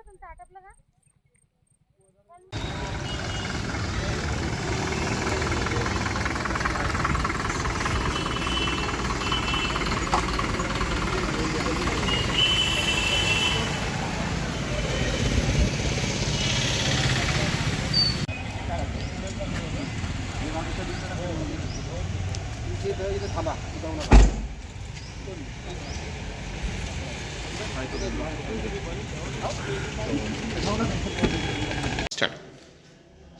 का तुमचं आटपलं का?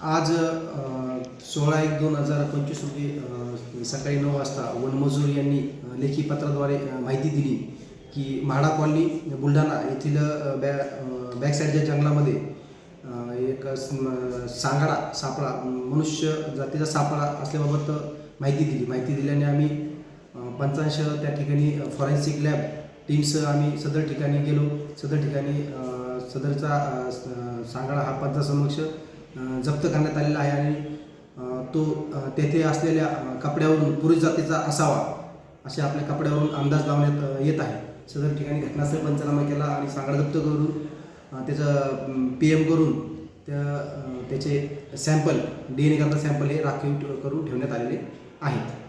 आज सोळा एक दोन हजार पंचवीस रोजी सकाळी नऊ वाजता वनमजूर यांनी लेखी पत्राद्वारे माहिती दिली की म्हाडा कॉलनी बुलढाणा येथील बॅ बॅकसाईडच्या बॅक साईडच्या जंगलामध्ये एक सांगाडा सापळा मनुष्य जातीचा सापळा असल्याबाबत माहिती दिली. माहिती दिल्याने आम्ही पंचांश त्या ठिकाणी फॉरेन्सिक लॅब टीमसह आम्ही सदर ठिकाणी गेलो. सदर ठिकाणी सदरचा अ, सांगाडा हा पंचासमक्ष जप्त करण्यात आलेला आहे आणि तो तेथे असलेल्या कपड्यावरून पुरुष जातीचा असावा असे आपल्या कपड्यावरून अंदाज लावण्यात येत आहे. सदर ठिकाणी घटनास्थळ पंचनामा केला आणि सांगाडा जप्त करून त्याचं पी एम करून त्या त्याचे सॅम्पल डी एन ए करता सॅम्पल हे राखीव करून ठेवण्यात आलेले आहेत